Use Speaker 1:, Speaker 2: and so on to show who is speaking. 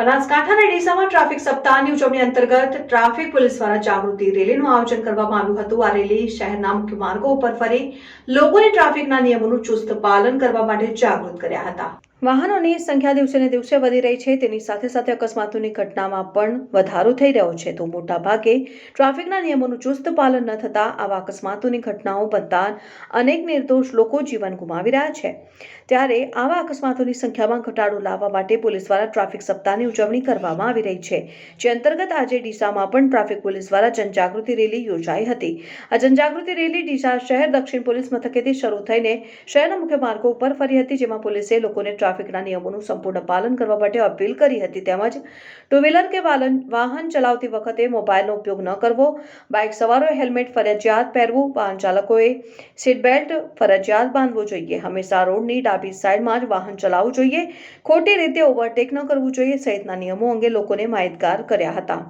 Speaker 1: બનાસકાંઠાના ડીસામાં ટ્રાફિક સપ્તાહની ઉજવણી અંતર્ગત ટ્રાફિક પોલીસ દ્વારા જાગૃતિ રેલીનું આયોજન કરવામાં આવ્યું હતું. આ રેલી શહેરના મુખ્ય માર્ગો ઉપર ફરી લોકોને ટ્રાફિકના નિયમોનું ચુસ્ત પાલન કરવા માટે જાગૃત કર્યા હતા. વાહનોની સંખ્યા દિવસે ને દિવસે વધી રહી છે. તેની સાથે સાથે અકસ્માતોની ઘટનામાં પણ વધારો થઈ રહ્યો છે. તો મોટા ભાગે ટ્રાફિકના નિયમોનું ચુસ્ત પાલન ન થતા આવા અકસ્માતોની ઘટનાઓ બનતા અનેક નિર્દોષ લોકો જીવન ગુમાવી રહ્યા છે. ત્યારે આવા અકસ્માતોની સંખ્યામાં ઘટાડો લાવવા માટે પોલીસ દ્વારા ટ્રાફિક સપ્તાહની ઉજવણી કરવામાં આવી રહી છે. જે અંતર્ગત આજે ડીસામાં પણ ટ્રાફિક પોલીસ દ્વારા જનજાગૃતિ રેલી યોજાઈ હતી. આ જનજાગૃતિ રેલી ડીસા શહેર દક્ષિણ પોલીસ મથકેથી શરૂ થઈને શહેરના મુખ્ય માર્ગો ઉપર ફરી હતી, જેમાં પોલીસે લોકોને ટ્રાફિકના નિયમોનું સંપૂર્ણ પાલન કરવા માટે અપીલ કરી હતી. તેમજ ટુ વ્હીલર કે વાહન ચલાવતી વખતે મોબાઈલનો ઉપયોગ ન કરવો, બાઇક સવારોએ હેલ્મેટ, ફરજિયાત પહેરવું, વાહન ચાલકોએ સીટ બેલ્ટ ફરજિયાત બાંધવું જોઈએ. હંમેશા રોડની ડાબી સાઈડમાં જ વાહન ચલાવવું જોઈએ. ખોટી રીતે ઓવરટેક ન કરવું જોઈએ સહિતના નિયમો અંગે લોકોને માહિતગાર કર્યા હતા.